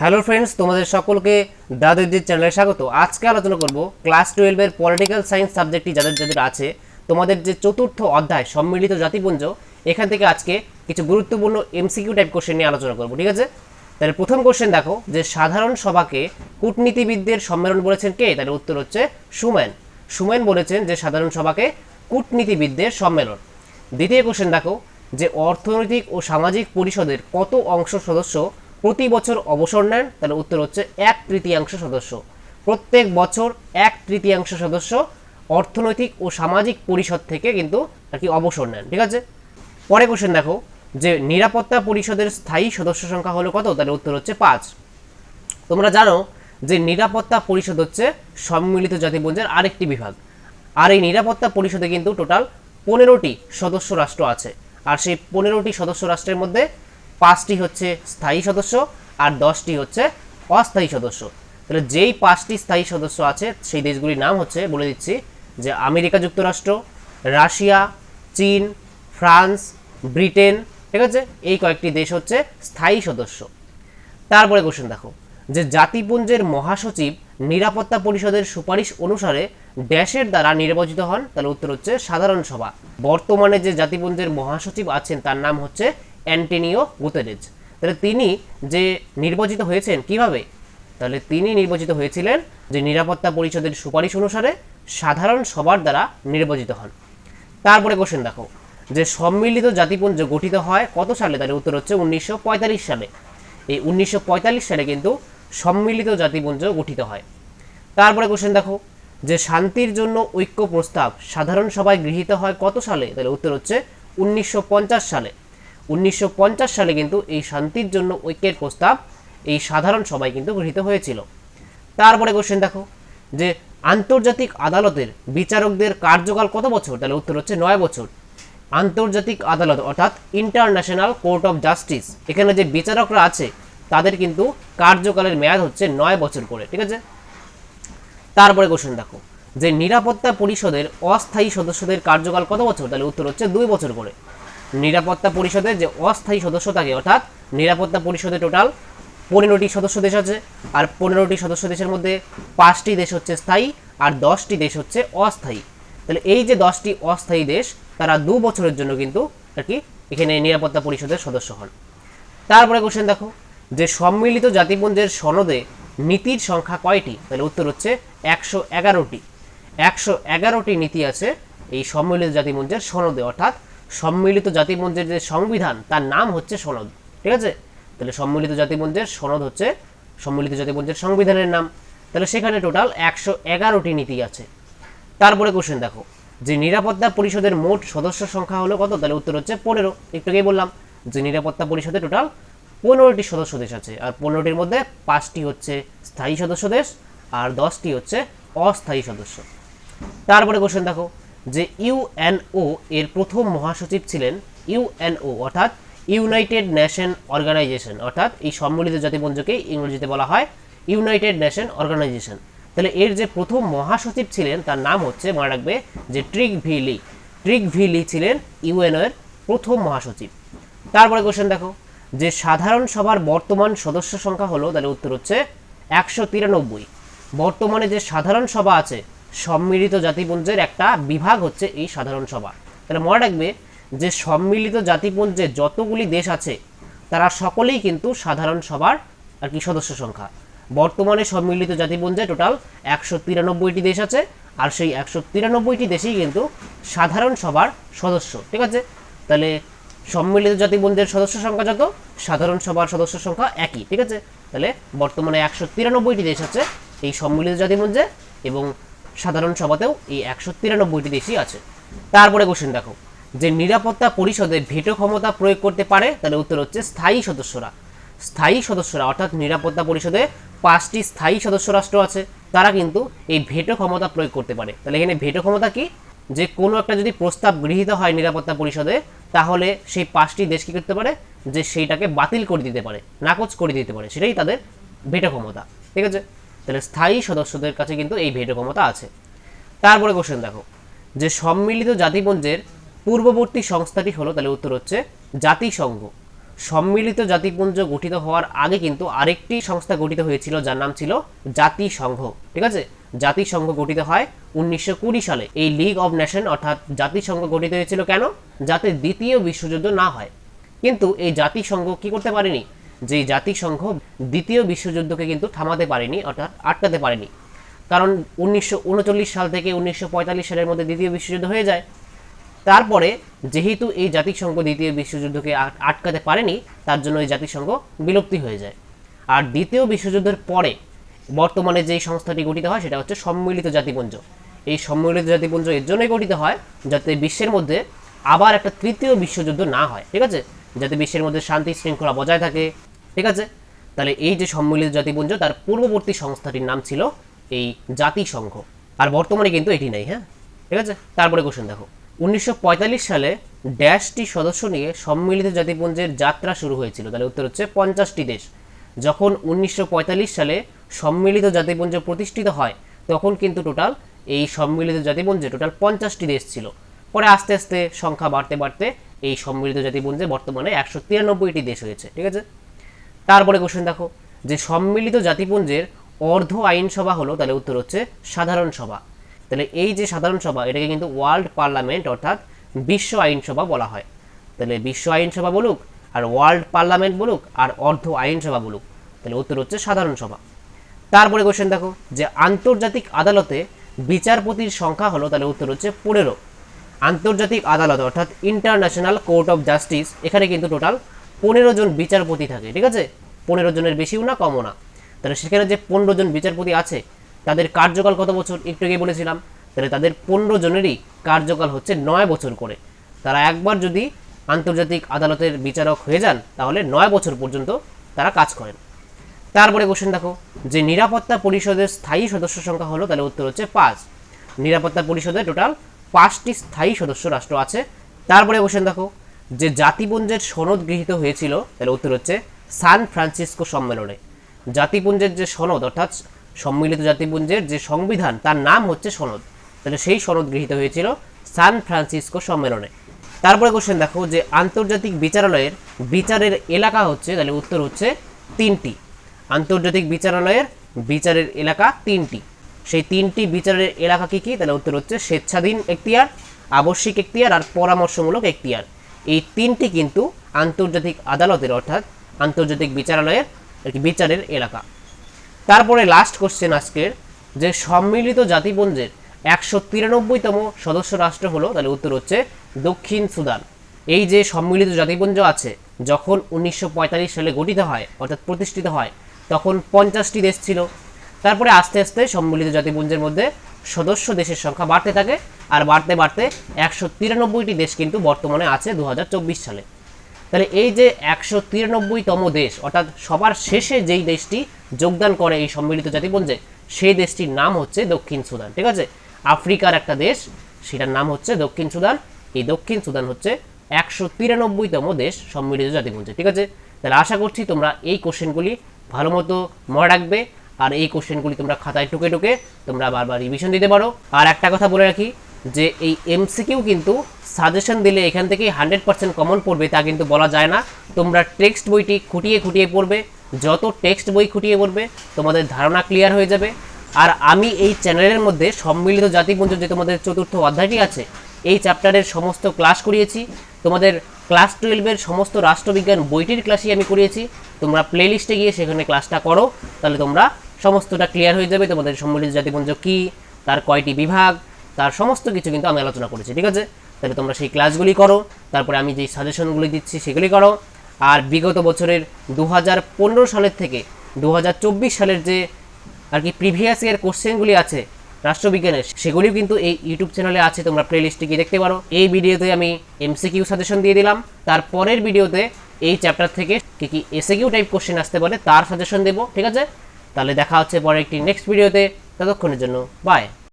Hello friends, তোমাদের সকলকে দাদুজির চ্যানেলে স্বাগত। আজকে আলোচনা করব ক্লাস টুয়েলভের পলিটিক্যাল সায়েন্স সাবজেক্টটি যাদের যাদের আছে, তোমাদের যে চতুর্থ অধ্যায়, সম্মিলিত জাতিপুঞ্জ, এখান থেকে আজকে কিছু গুরুত্বপূর্ণ এমসিকিউ টাইপ কোশ্চেন নিয়ে আলোচনা করব, ঠিক আছে? তাহলে প্রথম কোশ্চেন দেখো, যে সাধারণ সভাকে কূটনীতিবিদদের সম্মেলন বলেছেন কে? তার উত্তর হচ্ছে সুমেন। সুমেন বলেছেন যে সাধারণ সভাকে কূটনীতিবিদদের সম্মেলন। দ্বিতীয় কোশ্চেন দেখো, যে অর্থনৈতিক ও সামাজিক পরিষদের কত অংশ সদস্য প্রতি বছর অবসর নেন, তাহলে উত্তর হচ্ছে এক তৃতীয়াংশ সদস্য। প্রত্যেক বছর এক তৃতীয়াংশ সদস্য অর্থনৈতিক ও সামাজিক পরিষদ থেকে কিন্তু আর কি অবসর নেন, ঠিক আছে? পরে কোশ্চেন দেখো, যে নিরাপত্তা পরিষদের স্থায়ী সদস্য সংখ্যা হলো কত? তাহলে উত্তর হচ্ছে পাঁচ। তোমরা জানো যে নিরাপত্তা পরিষদ হচ্ছে সম্মিলিত জাতিপুঞ্জের আরেকটি বিভাগ। আর এই নিরাপত্তা পরিষদে কিন্তু টোটাল পনেরোটি সদস্য রাষ্ট্র আছে। আর সেই পনেরোটি সদস্য রাষ্ট্রের মধ্যে পাঁচটি হচ্ছে স্থায়ী সদস্য আর দশটি হচ্ছে অস্থায়ী সদস্য। তাহলে যেই পাঁচটি স্থায়ী সদস্য আছে, সেই দেশগুলির নাম হচ্ছে, বলে দিচ্ছি, যে আমেরিকা যুক্তরাষ্ট্র, রাশিয়া, চীন, ফ্রান্স, ব্রিটেন, ঠিক আছে? এই কয়েকটি দেশ হচ্ছে স্থায়ী সদস্য। তারপরে কোশ্চেন দেখো, যে জাতিপুঞ্জের মহাসচিব নিরাপত্তা পরিষদের সুপারিশ অনুসারে ড্যাশের দ্বারা নির্বাচিত হন, তাহলে উত্তর হচ্ছে সাধারণ সভা। বর্তমানে যে জাতিপুঞ্জের মহাসচিব আছেন, তার নাম হচ্ছে অ্যান্টেনিও গুতেরেজ। তাহলে তিনি যে নির্বাচিত হয়েছেন, কীভাবে? তাহলে তিনি নির্বাচিত হয়েছিলেন যে নিরাপত্তা পরিষদের সুপারিশ অনুসারে সাধারণ সভার দ্বারা নির্বাচিত হন। তারপরে কোশ্চেন দেখো, যে সম্মিলিত জাতিপুঞ্জ গঠিত হয় কত সালে? তার উত্তর হচ্ছে উনিশশো পঁয়তাল্লিশ সালে। এই উনিশশো পঁয়তাল্লিশ সালে কিন্তু সম্মিলিত জাতিপুঞ্জ গঠিত হয়। তারপরে কোশ্চেন দেখো, যে শান্তির জন্য ঐক্য প্রস্তাব সাধারণ সভায় গৃহীত হয় কত সালে? তাহলে উত্তর হচ্ছে উনিশশো পঞ্চাশ সালে। উনিশশো পঞ্চাশ সালে কিন্তু এই শান্তির জন্য ঐক্যের প্রস্তাব এই সাধারণ সভায় কিন্তু গৃহীত হয়েছিল। তারপরে কোশ্চেন দেখো, যে আন্তর্জাতিক আদালতের বিচারকদের কার্যকাল কত বছর? তাহলে উত্তর হচ্ছে নয় বছর। আন্তর্জাতিক আদালত অর্থাৎ ইন্টারন্যাশনাল কোর্ট অফ জাস্টিস এখানে যে বিচারকরা আছে, তাদের কিন্তু কার্যকালের মেয়াদ হচ্ছে নয় বছর করে, ঠিক আছে? তারপরে কোশ্চেন দেখো, যে নিরাপত্তা পরিষদের অস্থায়ী সদস্যদের কার্যকাল কত বছর? তাহলে উত্তর হচ্ছে দুই বছর করে। নিরাপত্তা পরিষদের যে অস্থায়ী সদস্য থাকে, অর্থাৎ নিরাপত্তা পরিষদে টোটাল পনেরোটি সদস্য দেশ আছে, আর পনেরোটি সদস্য দেশের মধ্যে পাঁচটি দেশ হচ্ছে স্থায়ী আর দশটি দেশ হচ্ছে অস্থায়ী। তাহলে এই যে দশটি অস্থায়ী দেশ, তারা দু বছরের জন্য কিন্তু আর কি এখানে নিরাপত্তা পরিষদের সদস্য হন। তারপরে কোশ্চেন দেখো, যে সম্মিলিত জাতিপুঞ্জের সনদে নীতির সংখ্যা কয়টি? তাহলে উত্তর হচ্ছে একশো এগারোটি। একশো এগারোটি নীতি আছে এই সম্মিলিত জাতিপুঞ্জের সনদে, অর্থাৎ সম্মিলিত জাতিপুঞ্জের যে সংবিধান, তার নাম হচ্ছে সনদ, ঠিক আছে? তাহলে সম্মিলিত জাতিপুঞ্জের সনদ হচ্ছে সম্মিলিত জাতিপুঞ্জের সংবিধানের নাম। তাহলে সেখানে টোটাল একশো এগারোটি নীতি আছে। তারপরে কোশ্চেন দেখো, যে নিরাপত্তা পরিষদের মোট সদস্য সংখ্যা হলো কত? তাহলে উত্তর হচ্ছে পনেরো। একটু আগেই বললাম যে নিরাপত্তা পরিষদে টোটাল পনেরোটি সদস্য দেশ আছে, আর পনেরোটির মধ্যে পাঁচটি হচ্ছে স্থায়ী সদস্য দেশ, আর দশটি হচ্ছে অস্থায়ী সদস্য। তারপরে কোশ্চেন দেখো যে ইউএনও এর প্রথম মহাসচিব ছিলেন ইউএনও অর্থাৎ ইউনাইটেড নেশন অর্গানাইজেশন, অর্থাৎ এই সম্মিলিত জাতিপুঞ্জকে ইংরেজিতে বলা হয় ইউনাইটেড নেশন অর্গানাইজেশন। তাহলে এর যে প্রথম মহাসচিব ছিলেন, তার নাম হচ্ছে, মনে রাখবে, যে ট্রিক ভিলি ট্রিক ভিলি ছিলেন ইউএনও এর প্রথম মহাসচিব। তারপরে কোশ্চেন দেখো, যে সাধারণ সভার বর্তমান সদস্য সংখ্যা হলো, তাহলে উত্তর হচ্ছে একশো তিরানব্বই। বর্তমানে যে সাধারণ সভা আছে সম্মিলিত জাতিপুঞ্জের একটা বিভাগ হচ্ছে এই সাধারণ সভা। তাহলে মনে রাখবে যে সম্মিলিত জাতিপুঞ্জে যতগুলি দেশ আছে, তারা সকলেই কিন্তু সাধারণ সভার আর কি সদস্য সংখ্যা। বর্তমানে সম্মিলিত জাতিপুঞ্জে টোটাল একশো তিরানব্বইটি দেশ আছে আর সেই একশো তিরানব্বইটি দেশেই কিন্তু সাধারণ সভার সদস্য, ঠিক আছে? তাহলে সম্মিলিত জাতিপুঞ্জের সদস্য সংখ্যা যত, সাধারণ সভার সদস্য সংখ্যা একই, ঠিক আছে? তাহলে বর্তমানে একশো তিরানব্বইটি দেশ আছে এই সম্মিলিত জাতিপুঞ্জে এবং সাধারণ সভাতেও এই একশো তিরানব্বইটি দেশই আছে। তারপরে কোশ্চেন দেখো, যে নিরাপত্তা পরিষদে ভেটো ক্ষমতা প্রয়োগ করতে পারে, তাহলে উত্তর হচ্ছে স্থায়ী সদস্যরা। স্থায়ী সদস্যরা, অর্থাৎ নিরাপত্তা পরিষদে পাঁচটি স্থায়ী সদস্য রাষ্ট্র আছে, তারা কিন্তু এই ভেটো ক্ষমতা প্রয়োগ করতে পারে। তাহলে এখানে ভেটো ক্ষমতা কি? যে কোনো একটা যদি প্রস্তাব গৃহীত হয় নিরাপত্তা পরিষদে, তাহলে সেই পাঁচটি দেশ কি করতে পারে? যে সেইটাকে বাতিল করে দিতে পারে, নাকচ করে দিতে পারে, সেটাই তাদের ভেটো ক্ষমতা। ঠিক আছে? তাহলে স্থায়ী সদস্যদের কাছে কিন্তু এই ভেটো ক্ষমতা আছে। তারপরে কোশ্চেন দেখো। যে সম্মিলিত জাতিপুঞ্জের পূর্ববর্তী সংস্থাটি হলো, তাহলে উত্তর হচ্ছে জাতিসংঘ। সম্মিলিত জাতিপুঞ্জ গঠিত হওয়ার আগে কিন্তু আরেকটি সংস্থা গঠিত হয়েছিল, যার নাম ছিল জাতিসংঘ। ঠিক আছে? জাতিসংঘ গঠিত হয় উনিশশো কুড়ি সালে। এই লিগ অব নেশন অর্থাৎ জাতিসংঘ গঠিত হয়েছিল কেন? যাতে দ্বিতীয় বিশ্বযুদ্ধ না হয়। কিন্তু এই জাতিসংঘ কি করতে পারেনি? যে জাতিসংঘ দ্বিতীয় বিশ্বযুদ্ধকে কিন্তু থামাতে পারেনি, অর্থাৎ আটকাতে পারেনি। কারণ উনিশশো উনচল্লিশ সাল থেকে উনিশশো পঁয়তাল্লিশ সালের মধ্যে দ্বিতীয় বিশ্বযুদ্ধ হয়ে যায়। তারপরে যেহেতু এই জাতিসংঘ দ্বিতীয় বিশ্বযুদ্ধকে আটকাতে পারেনি, তার জন্য এই জাতিসংঘ বিলুপ্তি হয়ে যায়। আর দ্বিতীয় বিশ্বযুদ্ধের পরে বর্তমানে যেই সংস্থাটি গঠিত হয়, সেটা হচ্ছে সম্মিলিত জাতিপুঞ্জ। এই সম্মিলিত জাতিপুঞ্জ এর জন্যই গঠিত হয়, যাতে বিশ্বের মধ্যে আবার একটা তৃতীয় বিশ্বযুদ্ধ না হয়, ঠিক আছে? যাতে বিশ্বের মধ্যে শান্তি শৃঙ্খলা বজায় থাকে ঠিক আছে? তাহলে এই যে সম্মিলিত জাতিপুঞ্জ, তার পূর্ববর্তী সংস্থাটির নাম ছিল এই জাতিসংঘ। আর বর্তমানে কিন্তু এটি নেই হ্যাঁ? ঠিক আছে? তারপরে কোশ্চেন দেখো। উনিশশো পঁয়তাল্লিশ সালে ড্যাশটি সদস্য নিয়ে সম্মিলিত জাতিপুঞ্জের যাত্রা শুরু হয়েছিল। তাহলে উত্তর হচ্ছে পঞ্চাশটি দেশ। যখন উনিশশো পঁয়তাল্লিশ সালে সম্মিলিত জাতিপুঞ্জ প্রতিষ্ঠিত হয়, তখন কিন্তু টোটাল এই সম্মিলিত জাতিপুঞ্জে টোটাল পঞ্চাশটি দেশ ছিল। পরে আস্তে আস্তে সংখ্যা বাড়তে বাড়তে এই সম্মিলিত জাতিপুঞ্জে বর্তমানে একশো তিরানব্বইটি দেশ হয়েছে। ঠিক আছে? তারপরে কোশ্চেন দেখো। যে সম্মিলিত জাতিপুঞ্জের অর্ধ আইনসভা হলো, তাহলে উত্তর হচ্ছে সাধারণ সভা। তাহলে এই যে সাধারণ সভা, এটাকে কিন্তু ওয়ার্ল্ড পার্লামেন্ট অর্থাৎ বিশ্ব আইনসভা বলা হয়। তাহলে বিশ্ব আইনসভা বলুক, আর ওয়ার্ল্ড পার্লামেন্ট বলুক, আর অর্ধ আইনসভা বলুক, তাহলে উত্তর হচ্ছে সাধারণ সভা। তারপরে কোশ্চেন দেখো, যে আন্তর্জাতিক আদালতে বিচারপতির সংখ্যা হলো, তাহলে উত্তর হচ্ছে পনেরো। আন্তর্জাতিক আদালত অর্থাৎ ইন্টারন্যাশনাল কোর্ট অফ জাস্টিস এখানে কিন্তু টোটাল পনেরো জন বিচারপতি থাকে, ঠিক আছে? পনেরো জনের বেশিও না, কমও না। তাহলে সেখানে যে পনেরো জন বিচারপতি আছে, তাদের কার্যকাল কত বছর? একটু আগে বলেছিলাম। তাহলে তাদের পনেরো জনেরই কার্যকাল হচ্ছে নয় বছর করে। তারা একবার যদি আন্তর্জাতিক আদালতের বিচারক হয়ে যান, তাহলে নয় বছর পর্যন্ত তারা কাজ করেন। তারপরে কোশ্চেন দেখো, যে নিরাপত্তা পরিষদের স্থায়ী সদস্য সংখ্যা হলো, তাহলে উত্তর হচ্ছে পাঁচ। নিরাপত্তা পরিষদে টোটাল পাঁচটি স্থায়ী সদস্য রাষ্ট্র আছে। তারপরে কোশ্চেন দেখো যে জাতিপুঞ্জের সনদ গৃহীত হয়েছিল, তাহলে উত্তর হচ্ছে সান ফ্রান্সিসকো সম্মেলনে। জাতিপুঞ্জের যে সনদ, অর্থাৎ সম্মিলিত জাতিপুঞ্জের যে সংবিধান, তার নাম হচ্ছে সনদ। তাহলে সেই সনদ গৃহীত হয়েছিল সান ফ্রান্সিসকো সম্মেলনে। তারপরে কোশ্চেন দেখো যে আন্তর্জাতিক বিচারালয়ের বিচারের এলাকা হচ্ছে, তাহলে উত্তর হচ্ছে তিনটি। আন্তর্জাতিক বিচারালয়ের বিচারের এলাকা তিনটি। সেই তিনটি বিচারের এলাকা কি কি? তাহলে উত্তর হচ্ছে স্বেচ্ছাধীন এখতিয়ার, আবশ্যিক এখতিয়ার আর পরামর্শমূলক এখতিয়ার। এই তিনটি কিন্তু আন্তর্জাতিক আদালতের, অর্থাৎ আন্তর্জাতিক বিচারালয়ের বিচারের এলাকা। তারপরে লাস্ট কোশ্চেন আজকের, যে সম্মিলিত জাতিপুঞ্জের একশো তিরানব্বইতম সদস্য রাষ্ট্র হলো, তাহলে উত্তর হচ্ছে দক্ষিণ সুদান। এই যে সম্মিলিত জাতিপুঞ্জ আছে, যখন উনিশশো পঁয়তাল্লিশ সালে গঠিত হয়, অর্থাৎ প্রতিষ্ঠিত হয়, তখন পঞ্চাশটি দেশ ছিল। তারপরে আস্তে আস্তে সম্মিলিত জাতিপুঞ্জের মধ্যে সদস্য দেশের সংখ্যা বাড়তে থাকে আর বাড়তে বাড়তে একশো তিরানব্বইটি দেশ কিন্তু বর্তমানে আছে দু হাজার চব্বিশ সালে। তাহলে এই যে একশো তিরানব্বইতম দেশ, অর্থাৎ সবার শেষে যেই দেশটি যোগদান করে এই সম্মিলিত জাতিপুঞ্জে, সেই দেশটির নাম হচ্ছে দক্ষিণ সুদান, ঠিক আছে? আফ্রিকার একটা দেশ, সেটার নাম হচ্ছে দক্ষিণ সুদান। এই দক্ষিণ সুদান হচ্ছে একশো তিরানব্বইতম দেশ সম্মিলিত জাতিপুঞ্জে, ঠিক আছে? তাহলে আশা করছি তোমরা এই কোশ্চেনগুলি ভালো মতো মনে রাখবে। আর এই কোশ্চেনগুলি তোমরা খাতায় টুকে টুকে তোমরা বারবার রিভিশন দিতে পারো। আর একটা কথা বলে রাখি যে এই এমসিকিউ কিন্তু সাজেশন দিলে এখান থেকে হান্ড্রেড পার্সেন্ট কমন পড়বে, তা কিন্তু বলা যায় না। তোমরা টেক্সট বইটি খুঁটিয়ে খুঁটিয়ে পড়বে। যত টেক্সট বই খুঁটিয়ে পড়বে, তোমাদের ধারণা ক্লিয়ার হয়ে যাবে। আর আমি এই চ্যানেলের মধ্যে সম্মিলিত জাতিপুঞ্জ যে তোমাদের চতুর্থ অধ্যায়টি আছে, এই চ্যাপ্টারের সমস্ত ক্লাস করিয়েছি। তোমাদের ক্লাস টুয়েলভের সমস্ত রাষ্ট্রবিজ্ঞান বইটির ক্লাসই আমি করিয়েছি। তোমরা প্লেলিস্টে গিয়ে সেখানে ক্লাসটা করো। তাহলে তোমরা সমস্তটা ক্লিয়ার হয়ে যাবে। তোমাদের সম্মিলিত জাতিপুঞ্জ কী? তার কয়টি বিভাগ? তার সমস্ত কিছু কিন্তু আমি আলোচনা করেছি, ঠিক আছে? তাহলে তোমরা সেই ক্লাসগুলি করো, তারপরে আমি যেই সাজেশনগুলি দিচ্ছি সেগুলি করো। আর বিগত বছরের দু হাজার পনেরো সালের থেকে দু হাজার চব্বিশ সালের যে আর কি প্রিভিয়াস ইয়ার কোশ্চেনগুলি আছে, রাষ্ট্রবিজ্ঞানের, সেগুলিও কিন্তু এই ইউটিউব চ্যানেলে আছে, তোমরা প্লে লিস্টে গিয়ে দেখতে পারো। এই ভিডিওতে আমি এমসিকিউ সাজেশন দিয়ে দিলাম। তার পরের ভিডিওতে এই চ্যাপ্টার থেকে কি কি এসএকিউ টাইপ কোশ্চেন আসতে পারে, তার সাজেশন দেবো, ঠিক আছে? তাহলে দেখা হচ্ছে পরে একটি নেক্সট ভিডিওতে ততক্ষণের জন্য বাই